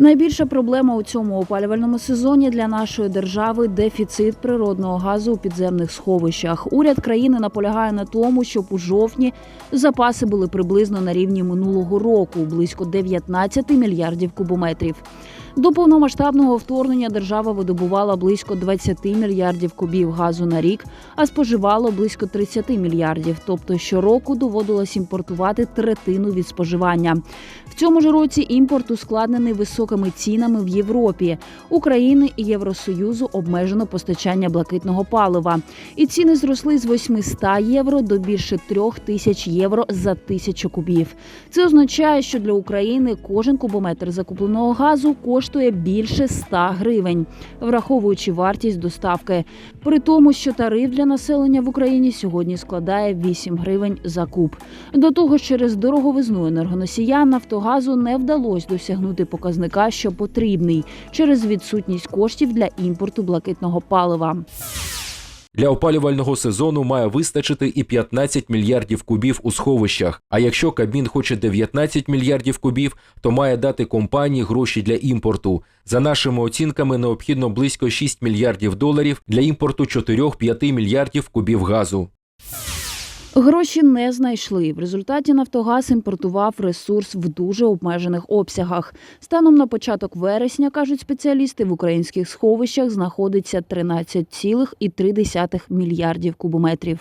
Найбільша проблема у цьому опалювальному сезоні для нашої держави дефіцит природного газу у підземних сховищах. Уряд країни наполягає на тому, щоб у жовтні запаси були приблизно на рівні минулого року близько 19 мільярдів кубометрів. До повномасштабного вторгнення держава видобувала близько 20 мільярдів кубів газу на рік, а споживала близько 30 мільярдів. Тобто щороку доводилось імпортувати третину від споживання. В цьому ж році імпорт ускладнений високими цінами в Європі. України і Євросоюзу обмежено постачання блакитного палива. І ціни зросли з 800 євро до більше 3 тисяч євро за тисячу кубів. Це означає, що для України кожен кубометр закупленого газу коштує більше 100 гривень, враховуючи вартість доставки. При тому, що тариф для населення в Україні сьогодні складає 8 гривень за куб. До того ж, через дороговизну енергоносія Нафтогазу не вдалося досягнути показника, що потрібний через відсутність коштів для імпорту блакитного палива. Для опалювального сезону має вистачити і 15 мільярдів кубів у сховищах. А якщо Кабмін хоче 19 мільярдів кубів, то має дати компанії гроші для імпорту. За нашими оцінками, необхідно близько 6 мільярдів доларів для імпорту 4-5 мільярдів кубів газу. Гроші не знайшли. В результаті Нафтогаз імпортував ресурс в дуже обмежених обсягах. Станом на початок вересня, кажуть спеціалісти, в українських сховищах знаходиться 13,3 мільярдів кубометрів.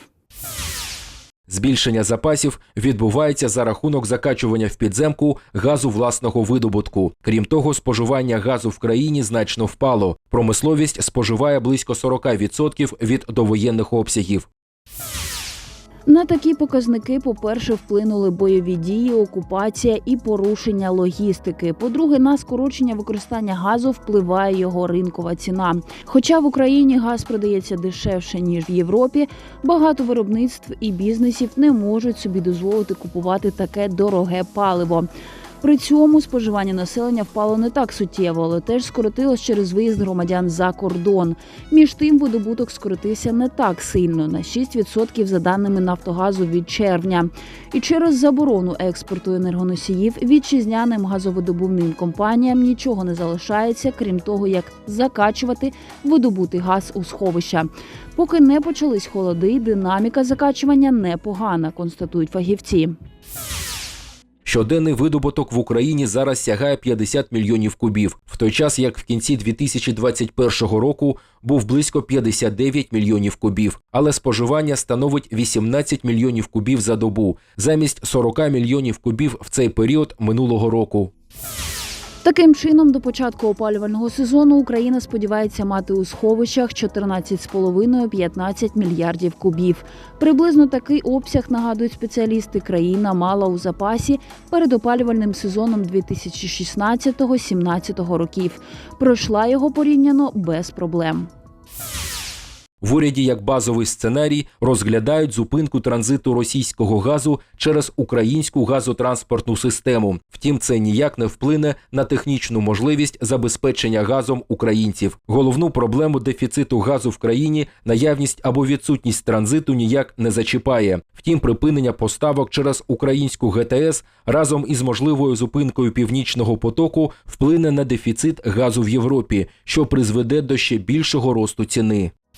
Збільшення запасів відбувається за рахунок закачування в підземку газу власного видобутку. Крім того, споживання газу в країні значно впало. Промисловість споживає близько 40% від довоєнних обсягів. На такі показники, по-перше, вплинули бойові дії, окупація і порушення логістики. По-друге, на скорочення використання газу впливає його ринкова ціна. Хоча в Україні газ продається дешевше ніж в Європі, багато виробництв і бізнесів не можуть собі дозволити купувати таке дороге паливо. При цьому споживання населення впало не так суттєво, але теж скоротилось через виїзд громадян за кордон. Між тим, видобуток скоротився не так сильно на 6% за даними Нафтогазу від червня. І через заборону експорту енергоносіїв вітчизняним газовидобувним компаніям нічого не залишається, крім того, як закачувати видобутий газ у сховища. Поки не почались холоди, динаміка закачування непогана, констатують фахівці. Щоденний видобуток в Україні зараз сягає 50 мільйонів кубів, в той час як в кінці 2021 року був близько 59 мільйонів кубів, але споживання становить 18 мільйонів кубів за добу, замість 40 мільйонів кубів в цей період минулого року. Таким чином, до початку опалювального сезону Україна сподівається мати у сховищах 14,5-15 мільярдів кубів. Приблизно такий обсяг нагадують спеціалісти. Країна мала у запасі перед опалювальним сезоном 2016-2017 років. Пройшла його порівняно без проблем. В уряді як базовий сценарій розглядають зупинку транзиту російського газу через українську газотранспортну систему. Втім, це ніяк не вплине на технічну можливість забезпечення газом українців. Головну проблему дефіциту газу в країні наявність або відсутність транзиту ніяк не зачіпає. Втім, припинення поставок через українську ГТС разом із можливою зупинкою північного потоку вплине на дефіцит газу в Європі, що призведе до ще більшого росту ціни.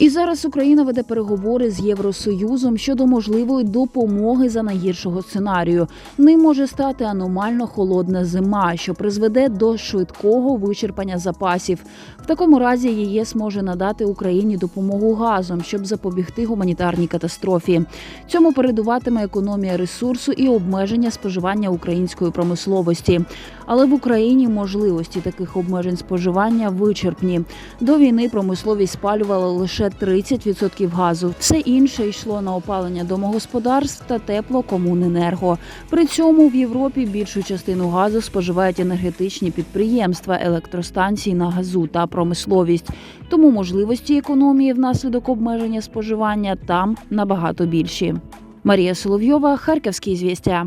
І зараз Україна веде переговори з Євросоюзом щодо можливої допомоги за найгіршого сценарію. Ним може стати аномально холодна зима, що призведе до швидкого вичерпання запасів. В такому разі ЄС може надати Україні допомогу газом, щоб запобігти гуманітарній катастрофі. Цьому передуватиме економія ресурсу і обмеження споживання української промисловості. Але в Україні можливості таких обмежень споживання вичерпні. До війни промисловість спалювала лише 30% газу. Все інше йшло на опалення домогосподарств та теплокомуненерго. При цьому в Європі більшу частину газу споживають енергетичні підприємства, електростанції на газу та промисловість. Тому можливості економії внаслідок обмеження споживання там набагато більші. Марія Соловйова, Харківські звістя.